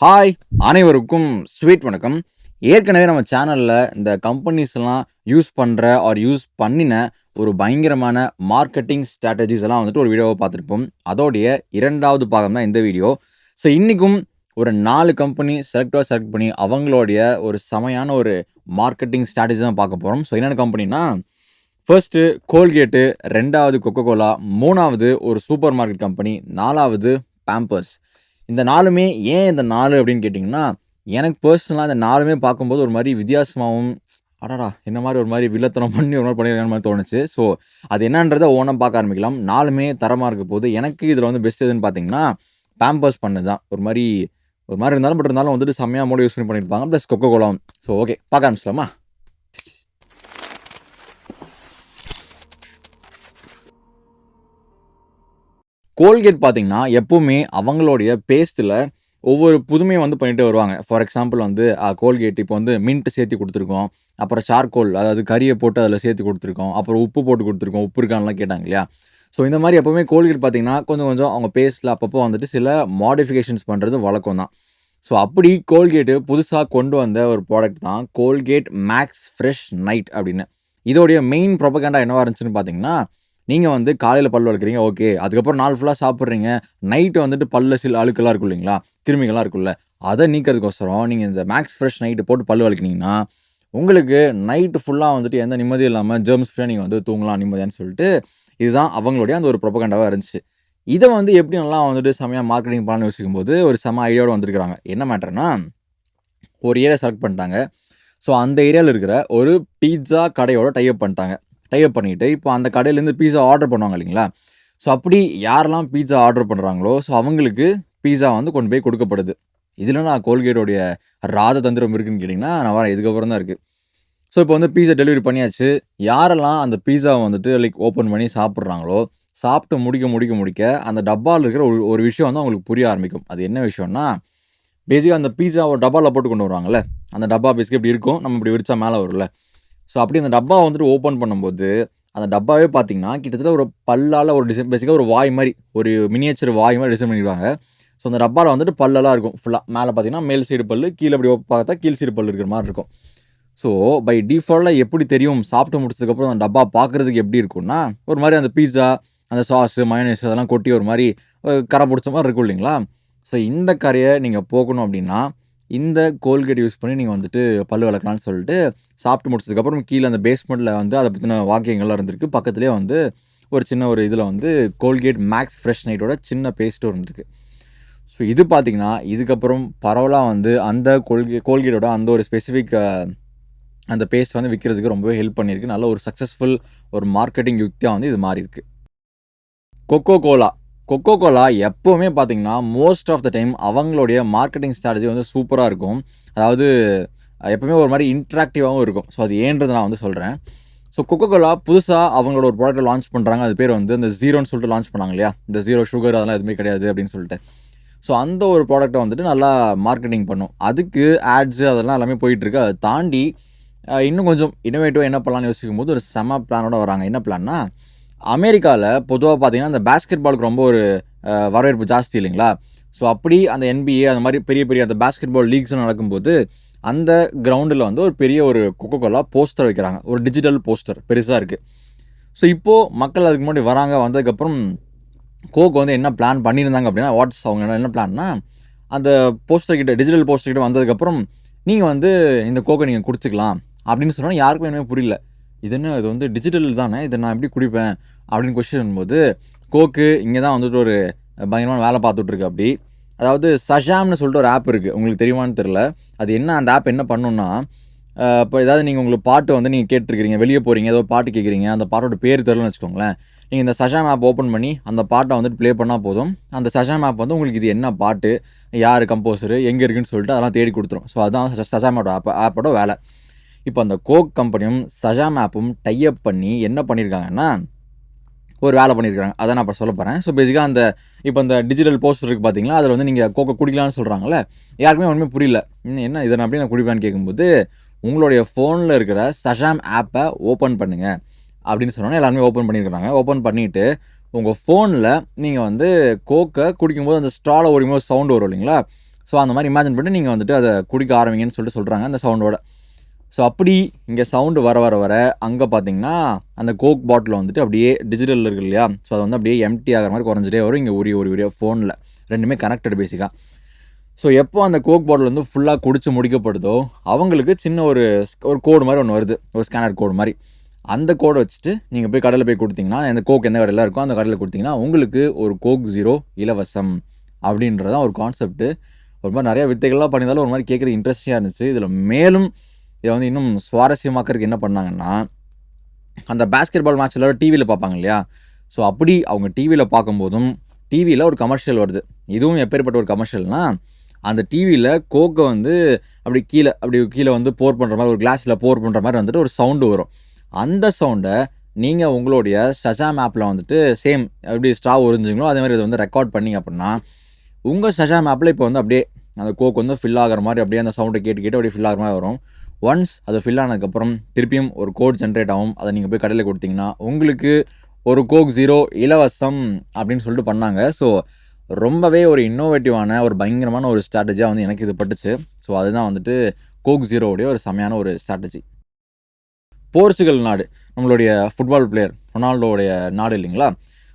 Hi அனைவருக்கும் sweet வணக்கம். ஏற்கனவே நம்ம சேனலில் இந்த கம்பெனிஸ்லாம் யூஸ் பண்ணுற ஆர் யூஸ் பண்ணின ஒரு பயங்கரமான மார்க்கெட்டிங் ஸ்ட்ராட்டஜிஸ் எல்லாம் வந்துட்டு ஒரு வீடியோவை பார்த்துருப்போம். அதோடைய இரண்டாவது பாகம் தான் இந்த வீடியோ ஸோ இன்றைக்கும் ஒரு நாலு கம்பெனி செலக்டாக செலக்ட் பண்ணி அவங்களுடைய ஒரு செமையான ஒரு மார்க்கெட்டிங் ஸ்ட்ராட்டஜி தான் பார்க்க போகிறோம் ஸோ என்னென்ன கம்பெனினா ஃபர்ஸ்ட்டு கோல்கேட்டு ரெண்டாவது கொக்கோ கோலா மூணாவது ஒரு சூப்பர் மார்க்கெட் கம்பெனி நாலாவது பேம்பர்ஸ் இந்த நாளுமே ஏன் இந்த நாலு அப்படின்னு கேட்டிங்கன்னா எனக்கு பர்சனலாக இந்த நாலுமே பார்க்கும்போது ஒரு மாதிரி வித்தியாசமாகவும் அடடா என்ன மாதிரி ஒரு மாதிரி வில்லத்தனம் பண்ணி ஒரு மாதிரி பண்ணிருக்காங்க மாதிரி தோணுச்சு. ஸோ அது என்னன்றதை ஓனம் பார்க்க ஆரம்பிக்கலாம். நாலுமே தரமாக இருக்க போது எனக்கு இதில் வந்து பெஸ்ட் எதுன்னு பார்த்தீங்கன்னா பேம்பர்ஸ் பண்ணது தான். ஒரு மாதிரி ஒரு மாதிரி இருந்தாலும் பட் இருந்தாலும் வந்துட்டு செம்மையாக மோடி யூஸ் பண்ணி பண்ணியிருப்பாங்க. ப்ளஸ் கொக்கோ கோலாவும் ஸோ ஓகே பார்க்க ஆரம்பிச்சிடலாமா? கோல்கேட் பார்த்தீங்கன்னா எப்போவுமே அவங்களுடைய பேஸ்ட்டில் ஒவ்வொரு புதுமையை வந்து பண்ணிட்டு வருவாங்க. ஃபார் எக்ஸாம்பிள் வந்து கோல்கேட் இப்போ வந்து மின்ட் சேர்த்து கொடுத்துருக்கோம். அப்புறம் சார்கோல் அதாவது கறியை போட்டு அதில் சேர்த்து கொடுத்துருக்கோம். அப்புறம் உப்பு போட்டு கொடுத்துருக்கோம். உப்பு இருக்கான்லாம் கேட்டாங்க இல்லையா? ஸோ இந்த மாதிரி எப்போவுமே கோல்கேட் பார்த்தீங்கன்னா கொஞ்சம் கொஞ்சம் அவங்க பேஸ்ட்டில் அப்பப்போ வந்துட்டு சில மாடிஃபிகேஷன்ஸ் பண்ணுறது வழக்கம் தான். ஸோ அப்படி கோல்கேட்டு புதுசாக கொண்டு வந்த ஒரு ப்ராடக்ட் தான் கோல்கேட் மேக்ஸ் ஃப்ரெஷ் நைட் அப்படின்னு. இதோடைய மெயின் ப்ரொபகண்டா என்னவா இருந்துச்சுன்னு பார்த்தீங்கன்னா நீங்கள் வந்து காலையில் பல் வளர்க்குறீங்க ஓகே. அதுக்கப்புறம் நாள் ஃபுல்லாக சாப்பிட்றீங்க. நைட்டு வந்துட்டு பல்ல சில அழுக்கெல்லாம் இருக்கும் இல்லைங்களா? கிருமிகள்லாம் இருக்குல்ல அதை நீக்கிறதுக்கோசரம் நீங்கள் இந்த மேக்ஸ் ஃப்ரெஷ் நைட்டு போட்டு பல் வளர்க்குனீங்கன்னா உங்களுக்கு நைட்டு ஃபுல்லாக வந்துட்டு எந்த நிம்மதியும் இல்லாமல் ஜெர்ம்ஸ் ஃப்ரீயாக நீங்கள் வந்து தூங்கலாம் நிம்மதியான்னு சொல்லிட்டு இதுதான் அவங்களுடைய அந்த ஒரு ப்ரொபகண்டாவாக இருந்துச்சு. இதை வந்து எப்படி நல்லா வந்துட்டு செமையாக மார்க்கெட்டிங் பண்ணலாம்னு யோசிக்கும் போது ஒரு செம ஐடியாவோட வந்திருக்கிறாங்க. என்ன மேட்டர்னா ஒரு ஏரியா செலக்ட் பண்ணிட்டாங்க. ஸோ அந்த ஏரியாவில் இருக்கிற ஒரு பீட்சா கடையோட டைப் பண்ணிட்டாங்க. டைப் பண்ணிவிட்டு இப்போ அந்த கடையிலேருந்து பீஸா ஆர்டர் பண்ணுவாங்க இல்லைங்களா? ஸோ அப்படி யாரெல்லாம் பீட்சா ஆர்டர் பண்ணுறாங்களோ ஸோ அவங்களுக்கு பீஸா வந்து கொண்டு போய் கொடுக்கப்படுது. இதில் நான் கோல்கேட்டோடைய ராஜதந்திரம் இருக்குன்னு கேட்டிங்கன்னா நான் வரேன். இதுக்கப்புறம் தான் இருக்குது ஸோ இப்போ வந்து பீஸா டெலிவரி பண்ணியாச்சு. யாரெல்லாம் அந்த பீஸாவை வந்துட்டு லைக் ஓப்பன் பண்ணி சாப்பிட்றாங்களோ சாப்பிட்டு முடிக்க முடிக்க முடிக்க அந்த டப்பாவில் இருக்கிற ஒரு ஒரு விஷயம் வந்து அவங்களுக்கு புரிய ஆரம்பிக்கும். அது என்ன விஷயம்னா பேசிக்காக அந்த பீஸா ஒரு டப்பாவில் போட்டு கொண்டு வருவாங்கல்ல அந்த டப்பா பேசிக்காக இப்படி இருக்கும். நம்ம இப்படி விரிச்சா மேலே வரும்ல. ஸோ அப்படி அந்த டப்பாவை வந்துட்டு ஓப்பன் பண்ணும்போது அந்த டப்பாவே பார்த்தீங்கன்னா கிட்டத்தட்ட ஒரு பல்லால் ஒரு டிசைன் பேசிக்காக ஒரு வாய் மாதிரி ஒரு மினியேச்சர் வாய் மாதிரி டிசைன் பண்ணிடுவாங்க. ஸோ அந்த டப்பாவில் வந்துட்டு பல்லெல்லாம் இருக்கும். ஃபுல்லாக மேலே பார்த்தீங்கன்னா மேல் சைடு பல்லு கீழே அப்படி பார்த்தா கீழ் சைடு பல் இருக்கிற மாதிரி இருக்கும். ஸோ பை டிஃபால்ட்டாக எப்படி தெரியும் சாப்பிட்டு முடிச்சதுக்கப்புறம் அந்த டப்பா பார்க்குறதுக்கு எப்படி இருக்கும்னா ஒரு மாதிரி அந்த பீஸா அந்த சாஸு மயோனைஸ் அதெல்லாம் கொட்டி ஒரு மாதிரி கரை பிடிச்ச மாதிரி இருக்கும் இல்லைங்களா? ஸோ இந்த கரையை நீங்கள் போகணும் அப்படின்னா இந்த கோல்கேட் யூஸ் பண்ணி நீங்கள் வந்துட்டு பல் விளக்கலாம்னு சொல்லிட்டு சாப்பிட்டு முடிச்சதுக்கப்புறம் கீழே அந்த பேஸ்மெண்ட்டில் வந்து அதை பற்றின வாக்கியங்கள்லாம் இருந்திருக்கு. பக்கத்துலேயே வந்து ஒரு சின்ன ஒரு இதில் வந்து கோல்கேட் மேக்ஸ் ஃப்ரெஷ் நைட்டோட சின்ன பேஸ்ட்டும் இருந்திருக்கு ஸோ இது பார்த்திங்கன்னா இதுக்கப்புறம் பரவலாக வந்து அந்த கோல்கே கோல்கேட்டோட அந்த ஒரு ஸ்பெசிஃபிக் அந்த பேஸ்ட் வந்து விற்கிறதுக்கு ரொம்பவே ஹெல்ப் பண்ணியிருக்கு. நல்ல ஒரு சக்ஸஸ்ஃபுல் ஒரு மார்க்கெட்டிங் யுக்தியாக வந்து இது மாறி இருக்கு கொக்கோ கோலா கொக்கோ கோலா எப்போவுமே பார்த்தீங்கன்னா மோஸ்ட் ஆஃப் த டைம் அவங்களுடைய மார்க்கெட்டிங் ஸ்ட்ராட்டஜி வந்து சூப்பராக இருக்கும். அதாவது எப்போவுமே ஒரு மாதிரி இன்ட்ராக்டிவாகவும் இருக்கும். ஸோ அது ஏன்றது நான் வந்து சொல்கிறேன் ஸோ கொக்கோ கோலா புதுசாக அவங்களோட ஒரு ப்ராடக்ட்டை லான்ச் பண்ணுறாங்க அது பேர் வந்து இந்த ஜீரோன்னு சொல்லிட்டு லான்ச் பண்ணாங்க இல்லையா? இந்த ஜீரோ சுகர் அதெல்லாம் எதுவுமே கிடையாது அப்படின்னு சொல்லிட்டு. ஸோ அந்த ஒரு ப்ராடக்ட்டை வந்துட்டு நல்லா மார்க்கெட்டிங் பண்ணும். அதுக்கு ஆட்ஸு அதெல்லாம் எல்லாமே போயிட்டுருக்கு. அதை தாண்டி இன்னும் கொஞ்சம் இன்னோவேட்டிவாக என்ன பண்ணலான்னு யோசிக்கும் போது ஒரு செம பிளானோட வராங்க. என்ன பிளான்னா அமெரிக்காவில் பொதுவாக பார்த்தீங்கன்னா அந்த பேஸ்கெட் பாலுக்கு ரொம்ப ஒரு வரவேற்பு ஜாஸ்தி இல்லைங்களா? ஸோ அப்படி அந்த என்பிஏ அந்த மாதிரி பெரிய பெரிய அந்த பேஸ்கெட் பால் லீக்ஸ் நடக்கும்போது அந்த கிரவுண்டில் வந்து ஒரு பெரிய ஒரு கொக்கோ கோலா போஸ்டர் வைக்கிறாங்க. ஒரு டிஜிட்டல் போஸ்டர் பெருசாக இருக்குது ஸோ இப்போது மக்கள் அதுக்கு முன்னாடி வராங்க வந்ததுக்கப்புறம் கோக் வந்து என்ன பிளான் பண்ணியிருந்தாங்க அப்படின்னா வாட்ஸ் அவங்க என்ன பிளான்னா அந்த போஸ்டர் கிட்ட டிஜிட்டல் போஸ்டர் கிட்ட வந்ததுக்கப்புறம் நீங்கள் வந்து இந்த கோக்கை நீங்கள் குடிச்சிக்கலாம் அப்படின்னு சொன்னால் யாருக்கும் என்னமே புரியல. இது என்ன இது வந்து டிஜிட்டல் தானே இதை நான் எப்படி குடிப்பேன் அப்படின்னு கொஸ்டின் போது கோக்கு இங்கே தான் வந்துட்டு ஒரு பயங்கரமான வேலை பார்த்துட்ருக்கு அப்படி. அதாவது சஷாம்னு சொல்லிட்டு ஒரு ஆப் இருக்குது உங்களுக்கு தெரியுமான்னு தெரில அது என்ன அந்த ஆப் என்ன பண்ணுன்னா இப்போ ஏதாவது நீங்கள் உங்களுக்கு பாட்டு வந்து நீங்கள் கேட்டுருக்கிறீங்க வெளியே போகிறீங்க ஏதோ பாட்டு கேட்குறீங்க அந்த பாட்டோட பேர் தெரிலன்னு வச்சுக்கோங்களேன். நீங்கள் இந்த சஷாம் ஆப் ஓப்பன் பண்ணி அந்த பாட்டை வந்துட்டு ப்ளே பண்ணால் போதும். அந்த சஷாம் ஆப் வந்து உங்களுக்கு இது என்ன பாட்டு யார் கம்போசரு எங்கே இருக்குன்னு சொல்லிட்டு அதெல்லாம் தேடி கொடுத்துரும். ஸோ அதுதான் சஷாமோட ஆப் ஆப்போட வேலை. இப்போ அந்த கோக் கம்பெனியும் சஜாம் ஆப்பும் டைப் பண்ணி என்ன பண்ணியிருக்காங்கன்னா ஒரு வேலை பண்ணியிருக்காங்க அதை நான் இப்போ சொல்ல போகிறேன் ஸோ பேசிக்காக அந்த இப்போ அந்த டிஜிட்டல் போஸ்டர் இருக்குது பார்த்தீங்களா அதில் வந்து நீங்கள் கோக்கை குடிக்கலாம்னு சொல்கிறாங்களே யாருக்குமே ஒன்றுமே புரியல. என்ன இதை நான் அப்படி நான் குடிப்பேன்னு கேட்கும்போது உங்களுடைய ஃபோனில் இருக்கிற சஷாம் ஆப்பை ஓப்பன் பண்ணுங்கள் அப்படின்னு சொன்னோன்னே எல்லாருமே ஓப்பன் பண்ணியிருக்கிறாங்க ஓப்பன் பண்ணிவிட்டு உங்கள் ஃபோனில் நீங்கள் வந்து கோக்கை குடிக்கும்போது அந்த ஸ்டாலை ஓடிக்கும்போது சவுண்டு வரும் இல்லைங்களா? ஸோ அந்த மாதிரி இமேஜின் பண்ணி நீங்கள் வந்துட்டு அதை குடிக்க ஆரம்பிங்கன்னு சொல்லிட்டு சொல்கிறாங்க அந்த சவுண்டோட ஸோ அப்படி இங்கே சவுண்டு வர வர வர அங்கே பார்த்தீங்கன்னா அந்த கோக் பாட்டில் வந்துட்டு அப்படியே டிஜிட்டல் இருக்கு இல்லையா? ஸோ அது வந்து அப்படியே எம்டி ஆகிற மாதிரி குறைஞ்சிட்டே வரும். இங்கே உரிய ஒரு உரிய ஃபோனில் ரெண்டுமே கனெக்டட் பேசிக்காக ஸோ எப்போ அந்த கோக் பாட்டில் வந்து ஃபுல்லாக குடிச்சு முடிக்கப்படுதோ அவங்களுக்கு சின்ன ஒரு ஒரு கோடு மாதிரி ஒன்று வருது. ஒரு ஸ்கேனர் கோடு மாதிரி. அந்த கோடை வச்சுட்டு நீங்கள் போய் கடையில் போய் கொடுத்தீங்கன்னா அந்த கோக் எந்த கடையில் இருக்கோ அந்த கடையில் கொடுத்தீங்கன்னா உங்களுக்கு ஒரு கோக் ஜீரோ இலவசம் அப்படின்றதான் ஒரு கான்செப்ட்டு ஒரு மாதிரி நிறைய வித்தைகள்லாம் பண்ணியிருந்தாலும் ஒரு மாதிரி கேட்குறது இன்ட்ரெஸ்டிங்காக இருந்துச்சு. இதில் மேலும் இதை வந்து இன்னும் சுவாரஸ்யமாக்கிறதுக்கு என்ன பண்ணாங்கன்னா அந்த பேஸ்கெட் பால் மேட்ச் எல்லாரும் டிவியில் பார்ப்பாங்க இல்லையா? ஸோ அப்படி அவங்க டிவியில் பார்க்கும்போதும் டிவியில் ஒரு கமர்ஷியல் வருது. இதுவும் எப்பேற்பட்ட ஒரு கமர்ஷியல்னால் அந்த டிவியில் கோக்கை வந்து அப்படி கீழே அப்படி கீழே வந்து போர் பண்ணுற மாதிரி ஒரு கிளாஸில் போர் பண்ணுற மாதிரி வந்துட்டு ஒரு சவுண்டு வரும். அந்த சவுண்டை நீங்கள் உங்களுடைய சஜாம் ஆப்பில் வந்துட்டு சேம் எப்படி ஸ்ட்ரா உறிஞ்சிங்களோ அதே மாதிரி இதை வந்து ரெக்கார்ட் பண்ணிங்க அப்படின்னா உங்கள் சஜாம் ஆப்பில் இப்போ வந்து அப்படியே அந்த கோக் வந்து ஃபில் ஆகிற மாதிரி அப்படியே அந்த சவுண்டை கேட்டு கேட்டு அப்படியே ஃபில் ஆகிற மாதிரி வரும். ஒன்ஸ் அது ஃபில் ஆனதுக்கப்புறம் திருப்பியும் ஒரு கோட் ஜென்ரேட் ஆகும். அதை நீங்கள் போய் கடையில் கொடுத்தீங்கன்னா உங்களுக்கு ஒரு கோக் ஜீரோ இலவசம் அப்படின்னு சொல்லிட்டு பண்ணாங்க. ஸோ ரொம்பவே ஒரு இன்னோவேட்டிவான ஒரு பயங்கரமான ஒரு ஸ்ட்ராட்டஜியாக வந்து எனக்கு இது பட்டுச்சு. ஸோ அதுதான் வந்துட்டு கோக் ஜீரோவுடைய ஒரு செமையான ஒரு ஸ்ட்ராட்டஜி போர்ச்சுகல் நாடு நம்மளுடைய ஃபுட்பால் பிளேயர் ரொனால்டோடைய நாடு இல்லைங்களா?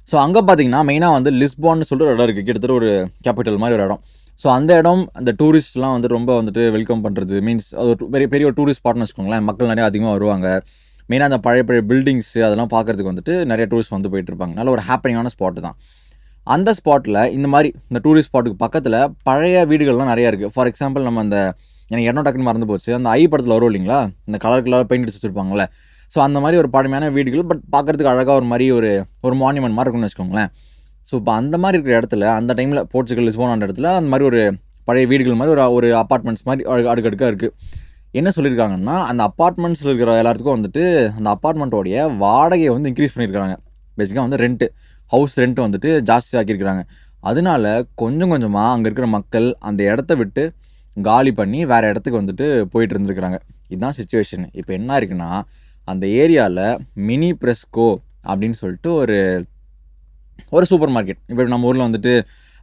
ஸோ அங்கே பார்த்தீங்கன்னா மெயினாக வந்து லிஸ்பான்னு சொல்லிட்டு ஒரு இடம் இருக்குது கிட்டத்தட்ட ஒரு கேபிட்டல் மாதிரி ஒரு இடம். ஸோ அந்த இடம் அந்த டூரிஸ்ட்லாம் வந்து ரொம்ப வந்துட்டு வெல்கம் பண்ணுறது மீன்ஸ் அது ஒரு பெரிய பெரிய ஒரு டூரிஸ்ட் ஸ்பாட்னு வச்சுக்கோங்களேன். மக்கள் நிறையா அதிகமாக வருவாங்க. மெயினாக அந்த பழைய பழைய பில்டிங்ஸ் அதெல்லாம் பார்க்குறதுக்கு வந்துட்டு நிறைய டூரிஸ்ட் வந்து போயிட்டு இருப்பாங்க. நல்ல ஒரு ஹாப்பினிங்கான ஸ்பாட்டு தான். அந்த ஸ்பாட்டில் இந்த மாதிரி இந்த டூரிஸ்ட் ஸ்பாட்டுக்கு பக்கத்தில் பழைய வீடுகள்லாம் நிறையா இருக்குது ஃபார் எக்ஸாம்பிள் நம்ம அந்த எனக்கு இடம் டக்குன்னு மறந்து போச்சு. அந்த ஐ படத்தில் வரும் இல்லைங்களா? இந்த கலர் கலர் பெயிண்ட் அடிச்சு வச்சுருப்பாங்களே ஸோ அந்த மாதிரி ஒரு பழமையான வீடுகள் பட் பார்க்குறதுக்கு அழகாக ஒரு மாதிரி ஒரு ஒரு மான்யூமெண்ட் மாதிரி இருக்கும்னு வச்சுக்கோங்களேன். ஸோ இப்போ அந்த மாதிரி இருக்கிற இடத்துல அந்த டைமில் போர்ச்சுகல் லிஸ்போன் அந்த இடத்துல அந்த மாதிரி ஒரு பழைய வீடுகள் மாதிரி ஒரு ஒரு அப்பார்ட்மெண்ட்ஸ் மாதிரி அடுக்கடுக்காக இருக்குது என்ன சொல்லியிருக்காங்கன்னா அந்த அப்பார்ட்மெண்ட்ஸில் இருக்கிற எல்லாத்துக்கும் வந்துட்டு அந்த அப்பார்ட்மெண்ட்டோடைய வாடகையை வந்து இன்க்ரீஸ் பண்ணியிருக்காங்க பேசிக்காக வந்து ரெண்ட்டு ஹவுஸ் ரெண்ட் வந்துட்டு ஜாஸ்தி ஆக்கியிருக்கிறாங்க. அதனால கொஞ்சம் கொஞ்சமாக அங்கே இருக்கிற மக்கள் அந்த இடத்த விட்டு காலி பண்ணி வேறு இடத்துக்கு வந்துட்டு போயிட்டு இருந்துருக்குறாங்க. இதுதான் சுச்சுவேஷன் இப்போ என்ன இருக்குன்னா அந்த ஏரியாவில் மினி ப்ரெஸ்கோ அப்படின்னு சொல்லிட்டு ஒரு ஒரு சூப்பர் மார்க்கெட் இப்போ நம்ம ஊரில் வந்துட்டு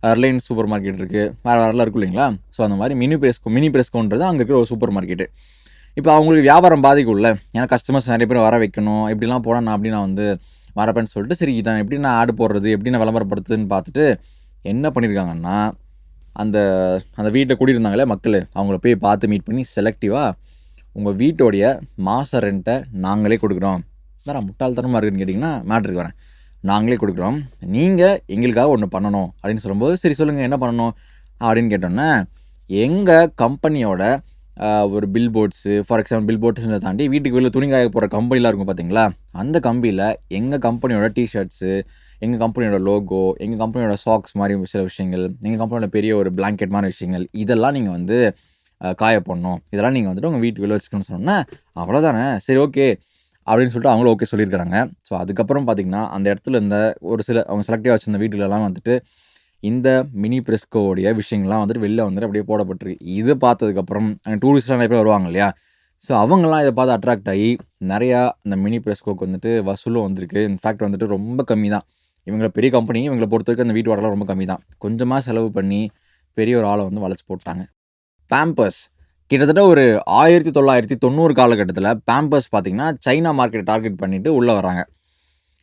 ரிலையன்ஸ் சூப்பர் மார்க்கெட் இருக்குது வேறு வேறுலாம் இருக்கும் இல்லைங்களா? ஸோ அந்த மாதிரி மினி பிரெஸ்கோ மினி பிரெஸ்கோன்றது அங்கே இருக்கிற ஒரு சூப்பர் மார்க்கெட்டு இப்போ அவங்களுக்கு வியாபாரம் பாதிக்கும்ல. ஏன்னா கஸ்டமர்ஸ் நிறைய பேர் வர வைக்கணும். இப்படிலாம் போனால் நான் அப்படி நான் வந்து வரப்பேன்னு சொல்லிட்டு சரி நான் எப்படி நான் ஆடு போடுறது எப்படி நான் விளம்பரப்படுத்துதுன்னு பார்த்துட்டு என்ன பண்ணியிருக்காங்கன்னா அந்த அந்த வீட்டில் குடியிருந்தாங்களே மக்கள் அவங்கள போய் பார்த்து மீட் பண்ணி செலக்டிவாக உங்கள் வீட்டோடைய மாத ரெண்ட்டை நாங்களே கொடுக்குறோம். வேறு முட்டாள்தனமாக இருக்குன்னு கேட்டிங்கன்னா மேட்ருக்கு வரேன். நாங்களே கொடுக்குறோம். நீங்கள் எங்களுக்காக ஒன்று பண்ணணும். அப்படின்னு சொல்லும்போது சரி சொல்லுங்கள் என்ன பண்ணணும்? அப்படின்னு கேட்டோன்னே எங்கள் கம்பெனியோட ஒரு பில் போர்ட்ஸு ஃபார் எக்ஸாம்பிள் பில் போர்ட்ஸை தாண்டி வீட்டுக்கு வெளியில் துணி காய போகிற கம்பெனிலாம் இருக்கும் பார்த்தீங்களா அந்த கம்பெனியில் எங்கள் கம்பெனியோட டிஷர்ட்ஸு எங்கள் கம்பெனியோட லோகோ எங்கள் கம்பெனியோட சாக்ஸ் மாதிரி சில விஷயங்கள் எங்கள் கம்பெனியோட பெரிய ஒரு பிளாங்கெட் மாதிரி விஷயங்கள் இதெல்லாம் நீங்கள் வந்து காய போடணும். இதெல்லாம் நீங்கள் வந்துட்டு உங்கள் வீட்டுக்கு வெளில வச்சுக்கணும்னு சொன்னோன்னே அவ்வளோதானே சரி ஓகே அப்படின்னு சொல்லிட்டு அவங்களும் ஓகே சொல்லியிருக்கிறாங்க. ஸோ அதுக்கப்புறம் பார்த்திங்கன்னா அந்த இடத்துல இருந்த ஒரு சில அவங்க செலக்டிவாக வச்சிருந்த வீட்டிலலாம் வந்துட்டு இந்த மினி பிரெஸ்கோவுடைய விஷயங்கள்லாம் வந்துட்டு வெளில வந்துட்டு அப்படியே போடப்பட்டிருக்கு. இது பார்த்ததுக்கப்புறம் அங்கே டூரிஸ்ட்லாம் நிறைய பேர் வருவாங்க இல்லையா? ஸோ அவங்களாம் இதை பார்த்து அட்ராக்ட் ஆகி நிறையா இந்த மினி பிரெஸ்கோக்கு வந்துட்டு வசூலும் வந்திருக்கு. இன்ஃபேக்ட் வந்துட்டு ரொம்ப கம்மி தான் இவங்களை பெரிய கம்பெனி இவங்களை பொறுத்த வரைக்கும் அந்த வீட்டு வாடகை ரொம்ப கம்மி தான் கொஞ்சமாக செலவு பண்ணி பெரிய ஒரு ஆளை வந்து வளைச்சி போட்டாங்க. பேம்பர்ஸ் கிட்டத்தட்ட ஒரு ஆயிரத்தி தொள்ளாயிரத்தி தொண்ணூறு காலகட்டத்தில் பேம்பர்ஸ் பார்த்திங்கன்னா சைனா மார்க்கெட்டை டார்கெட் பண்ணிவிட்டு உள்ளே வராங்க.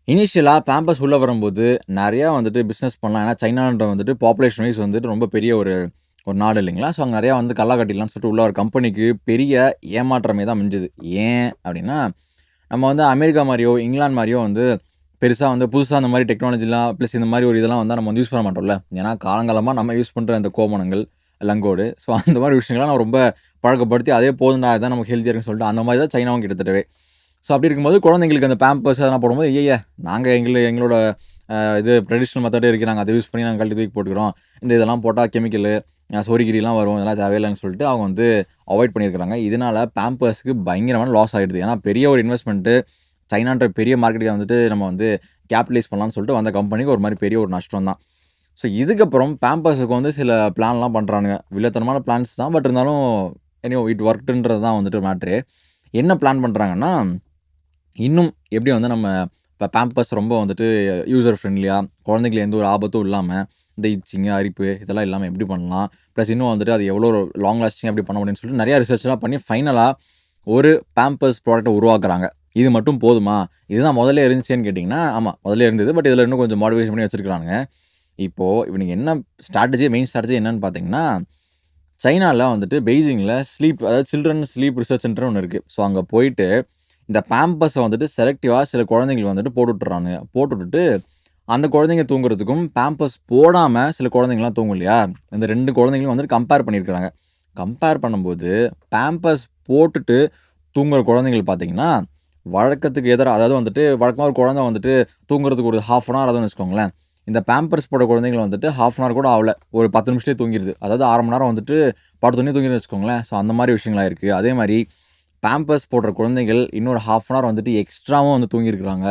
இனிஷியலாக பேம்பஸ் உள்ளே வரும்போது நிறையா வந்துட்டு பிஸ்னஸ் பண்ணலாம். ஏன்னா சைனான்ற வந்துட்டு பாப்புலேஷன் வைஸ் வந்துட்டு ரொம்ப பெரிய ஒரு ஒரு நாடு இல்லைங்களா? ஸோ அங்கே நிறையா வந்து கல்லாக்கட்டிலாம் சொல்லிட்டு உள்ள ஒரு கம்பெனிக்கு பெரிய ஏமாற்றமே தான் மிஞ்சுது. ஏன் அப்படின்னா நம்ம வந்து அமெரிக்கா மாதிரியோ இங்கிலாந்து மாதிரியோ வந்து பெருசாக வந்து புதுசாக அந்த மாதிரி டெக்னாலஜிலாம் ப்ளஸ் இந்த மாதிரி ஒரு இதெல்லாம் வந்து நம்ம வந்து யூஸ் பண்ண மாட்டோம்ல. ஏன்னா காலங்காலமாக நம்ம யூஸ் பண்ணுற அந்த கோமணங்கள் லங்கோடு. ஸோ அந்த மாதிரி விஷயங்கள்லாம் நான் ரொம்ப பழக்கப்படுத்தி அதே போதுண்டா தான் நமக்கு ஹெல்த்தியாக இருக்குன்னு சொல்லிட்டு அந்த மாதிரி தான் சைனாவும் கிட்டத்தட்டவே. ஸோ அப்படி இருக்கும்போது குழந்தைங்களுக்கு அந்த பேம்பர்ஸ் அதெல்லாம் போடும்போது ஐயா நாங்கள் எங்களை எங்களோட இது ட்ரெடிஷ்னல் மெத்தடே இருக்குது நாங்கள் அதை யூஸ் பண்ணி நாங்கள் கழட்டி தூக்கி போட்டுக்கிறோம். இந்த இதெல்லாம் போட்டால் கெமிக்கலு சோரிகிரிலாம் வரும். இதெல்லாம் தேவையில்லைன்னு சொல்லிட்டு அவங்க வந்து அவாய்ட் பண்ணியிருக்கிறாங்க. இதனால் பேம்பர்ஸ்க்கு பயங்கரமான லாஸ் ஆகிடுது ஏன்னா பெரிய ஒரு இன்வெஸ்ட்மெண்ட்டு சைனான்ற பெரிய மார்க்கெட்டுக்கு வந்துட்டு நம்ம வந்து கேபிட்டலைஸ் பண்ணலாம்னு சொல்லிட்டு வந்த கம்பெனிக்கு ஒரு மாதிரி பெரிய ஒரு நஷ்டம் தான் ஸோ இதுக்கப்புறம் பேம்பர்ஸுக்கு வந்து சில பிளான்லாம் பண்ணுறானுங்க வில்லத்தனமான பிளான்ஸ் தான். பட் இருந்தாலும் எனியோ இட் ஒர்க்டுன்றது தான் வந்துட்டு மேட்ரு என்ன பிளான் பண்ணுறாங்கன்னா இன்னும் எப்படி வந்து நம்ம இப்போ பேம்பர்ஸ் ரொம்ப வந்துட்டு யூசர் ஃப்ரெண்ட்லியாக குழந்தைங்கள எந்த ஒரு ஆபத்தும் இல்லாமல் இந்த இச்சிங்க அரிப்பு இதெல்லாம் இல்லாமல் எப்படி பண்ணலாம்? ப்ளஸ் இன்னும் வந்துட்டு அது எவ்வளோ லாங் லாஸ்டிங் எப்படி பண்ண முடியும்னு சொல்லிட்டு நிறையா ரிசர்ச்லாம் பண்ணி ஃபைனலாக ஒரு பேம்பர்ஸ் ப்ராடக்ட்டை உருவாக்குறாங்க. இது மட்டும் போதுமா? இதுதான் முதல்ல இருந்துச்சேன்னு கேட்டிங்கன்னா ஆமாம் முதல்ல இருந்தது. பட் இதில் இன்னும் கொஞ்சம் மாடிஃபிகேஷன் பண்ணி வச்சிருக்காங்க இப்போது இவனுக்கு என்ன ஸ்ட்ராட்டஜி மெயின் ஸ்ட்ராட்டஜி என்னன்னு பார்த்தீங்கன்னா சைனாவில் வந்துட்டு பெய்ஜிங்கில் ஸ்லீப் அதாவது சில்ட்ரன் ஸ்லீப் ரிசர்ச் சென்டர் ஒன்று இருக்குது ஸோ அங்கே போயிட்டு இந்த பேம்பஸை வந்துட்டு செலக்டிவாக சில குழந்தைங்களுக்கு வந்துட்டு போட்டு விட்டுறாங்க போட்டு விட்டுட்டு அந்த குழந்தைங்க தூங்குறதுக்கும் பேம்பஸ் போடாமல் சில குழந்தைங்களாம் தூங்கும் இல்லையா இந்த ரெண்டு குழந்தைங்களும் வந்துட்டு கம்பேர் பண்ணியிருக்கிறாங்க. கம்பேர் பண்ணும்போது பேம்பஸ் போட்டுட்டு தூங்குற குழந்தைங்கள் பார்த்தீங்கன்னா வழக்கத்துக்கு எதிராக அதாவது வந்துட்டு வழக்கமாக ஒரு குழந்தை வந்துட்டு தூங்குறதுக்கு ஒரு ஹாஃப் அன் ஹவர் அதுன்னு வச்சுக்கோங்களேன். இந்த பேம்பர்ஸ் போட குழந்தைகள் வந்துட்டு ஹாஃப் அன் ஹவர் கூட ஆகல. ஒரு பத்து நிமிஷத்துலேயே தூங்கிடுது அதாவது அரை மணி நேரம் வந்துட்டு படுத்த தண்ணி தூங்கிடுது வச்சுக்கோங்களேன். ஸோ அந்த மாதிரி விஷயங்களாக இருக்குது அதே மாதிரி பேம்பர்ஸ் போடுற குழந்தைகள் இன்னொரு ஹாஃப் அன் ஹவர் வந்துட்டு எக்ஸ்ட்ராவும் வந்து தூங்கியிருக்கிறாங்க.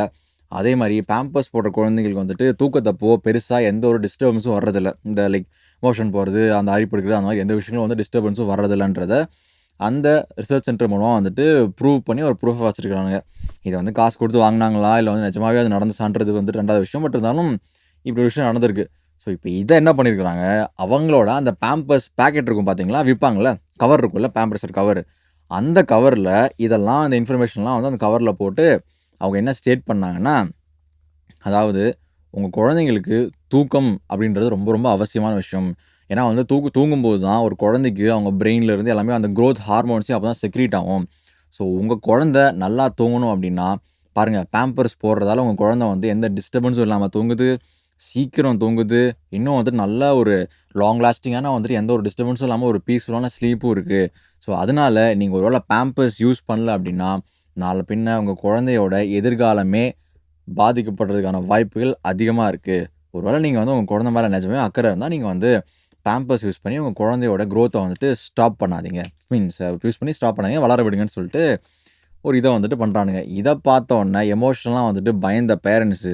அதே மாதிரி பேம்பர்ஸ் போடுற குழந்தைங்களுக்கு வந்துட்டு தூக்கத்தப்போ பெருசாக எந்த ஒரு டிஸ்டர்பன்ஸும் வர்றதில்ல. இந்த லைக் மோஷன் போகிறது அந்த அரிப்படுக்கிறது அந்த மாதிரி எந்த விஷயங்களும் வந்து டிஸ்டர்பன்ஸும் வர்றதில்லன்றத அந்த ரிசர்ச் சென்டர் மூலமாக வந்துட்டு ப்ரூவ் பண்ணி ஒரு ப்ரூஃபாக வச்சுருக்காங்க இதை வந்து காசு கொடுத்து வாங்கினாங்களா? இல்லை வந்து நிஜமாகவே அது நடந்துச்சான்றது வந்து ரெண்டாவது விஷயம். பட் இருந்தாலும் இப்படி ஒரு விஷயம் நடந்திருக்கு. ஸோ இப்போ இதை என்ன பண்ணியிருக்கிறாங்க அவங்களோட அந்த பேம்பர்ஸ் பேக்கெட் இருக்கும் பார்த்தீங்களா விற்பாங்கள்ல கவர் இருக்கும்ல? பேம்பர்ஸ் கவர் அந்த கவரில் இதெல்லாம் அந்த இன்ஃபர்மேஷன்லாம் வந்து அந்த கவரில் போட்டு அவங்க என்ன ஸ்டேட் பண்ணாங்கன்னா அதாவது உங்கள் குழந்தைங்களுக்கு தூக்கம் அப்படின்றது ரொம்ப ரொம்ப அவசியமான விஷயம். ஏன்னா வந்து தூக்கு தூங்கும்போது தான் ஒரு குழந்தைக்கு அவங்க பிரெயின்லேருந்து இருந்து எல்லாமே அந்த க்ரோத் ஹார்மோன்ஸே அப்போ தான் செக்ரீட் ஆகும். ஸோ உங்கள் குழந்த நல்லா தூங்கணும் அப்படின்னா பாருங்கள் பேம்பர்ஸ் போடுறதால உங்கள் குழந்தை வந்து எந்த டிஸ்டர்பன்ஸும் இல்லாமல் தூங்குது. சீக்கிரம் தூங்குது. இன்னும் வந்துட்டு நல்லா ஒரு லாங் லாஸ்டிங்கான வந்துட்டு எந்த ஒரு டிஸ்டர்பன்ஸும் இல்லாமல் ஒரு பீஸ்ஃபுல்லான ஸ்லீப்பும் இருக்குது ஸோ அதனால நீங்கள் ஒருவேளை பேம்பர்ஸ் யூஸ் பண்ணல அப்படின்னா நாளை பின்ன உங்கள் குழந்தையோட எதிர்காலமே பாதிக்கப்படுறதுக்கான வாய்ப்புகள் அதிகமாக இருக்குது ஒருவேளை நீங்கள் வந்து உங்கள் குழந்தை மேலே நிஜமே அக்கறை இருந்தால் நீங்கள் வந்து பேம்பர்ஸ் யூஸ் பண்ணி உங்கள் குழந்தையோட க்ரோத்தை வந்துட்டு ஸ்டாப் பண்ணாதீங்க. மீன்ஸ் யூஸ் பண்ணி ஸ்டாப் பண்ணாதீங்க வளர விடுங்கன்னு சொல்லிட்டு ஒரு இதை வந்துட்டு பண்ணுறானுங்க இதை பார்த்தோன்னே எமோஷனலாக வந்துட்டு பயந்த பேரண்ட்ஸு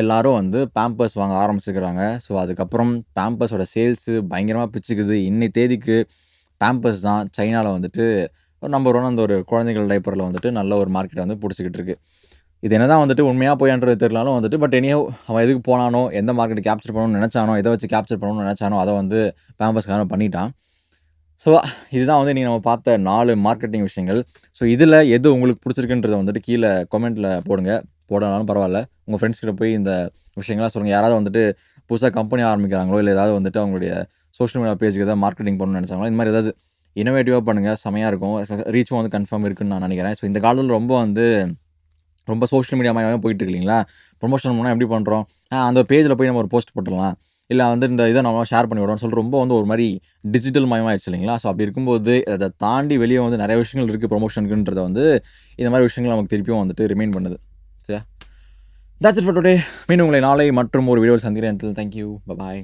எல்லாரும் வந்து பேம்பர்ஸ் வாங்க ஆரம்பிச்சுக்கிறாங்க. ஸோ அதுக்கப்புறம் பேம்பர்ஸோட சேல்ஸு பயங்கரமாக பிச்சுக்குது. இன்னி தேதிக்கு பேம்பர்ஸ் தான் சைனாவில் வந்துட்டு நம்பர் ஒன் அந்த ஒரு குழந்தைகள் டைப்பரில் வந்துட்டு நல்ல ஒரு மார்க்கெட்டை வந்து பிடிச்சிக்கிட்டு இருக்கு. இது என்ன தான் வந்துட்டு உண்மையாக போயான்றது தெரியலாலும் வந்துட்டு பட் எனியோ அவன் எதுக்கு போனானோ எந்த மார்க்கெட்டை கேப்சர் பண்ணணும்னு நினச்சானோ எதை வச்சு கேப்சர் பண்ணணும்னு நினச்சானோ அதை வந்து பேம்பர்ஸ்க்காக பண்ணிட்டான். ஸோ இதுதான் வந்து நீங்கள் நம்ம பார்த்த நாலு மார்க்கெட்டிங் விஷயங்கள். ஸோ இதில் எது உங்களுக்கு பிடிச்சிருக்குன்றதை வந்துட்டு கீழே கமெண்ட்டில் போடுங்க. போடனாலும் பரவாயில்ல. உங்கள் ஃப்ரெண்ட்ஸ் கிட்ட போய் இந்த விஷயங்கள்லாம் சொல்லுங்கள் யாராவது வந்துட்டு புதுசாக கம்பெனி ஆரம்பிக்கிறாங்களோ இல்லை ஏதாவது வந்துட்டு அவங்களுடைய சோஷியல் மீடியா பேஜுக்கு ஏதாவது மார்க்கெட்டிங் பண்ணணும்னு நினச்சாங்களோ இந்த மாதிரி ஏதாவது இனோவேட்டிவாக பண்ணுங்கள் செமையாக இருக்கும். ரீச்சும் வந்து கன்ஃபார்ம் இருக்குன்னு நான் நினைக்கிறேன். ஸோ இந்த காலத்தில் ரொம்ப வந்து ரொம்ப சோஷியல் மீடியா மாதிரி போயிட்டு இருக்கீங்களா இல்லைங்களா? ப்ரொமோஷன் பண்ணால் எப்படி பண்ணுறோம் அந்த பேஜில் போய் நம்ம ஒரு போஸ்ட் போட்டுடலாம். இல்லை வந்து இந்த இதை நம்ம ஷேர் பண்ணி விடுறோம்னு சொல்லிட்டு ரொம்ப வந்து ஒரு மாதிரி டிஜிட்டல் மயமாயிடுச்சு இல்லைங்களா? ஸோ அப்படி இருக்கும்போது அதை தாண்டி வெளியே வந்து நிறைய விஷயங்கள் இருக்குது ப்ரொமோஷனுக்குன்றத வந்து இந்த மாதிரி விஷயங்கள் நமக்கு திருப்பியும் வந்துட்டு ரிமைன் பண்ணுது. தட்ஸ் இட் ஃபார் டுடே மீண்டும் உங்களை நாளை மற்றும் ஒரு வீடியோ சந்திக்கிறேன். Thank you bye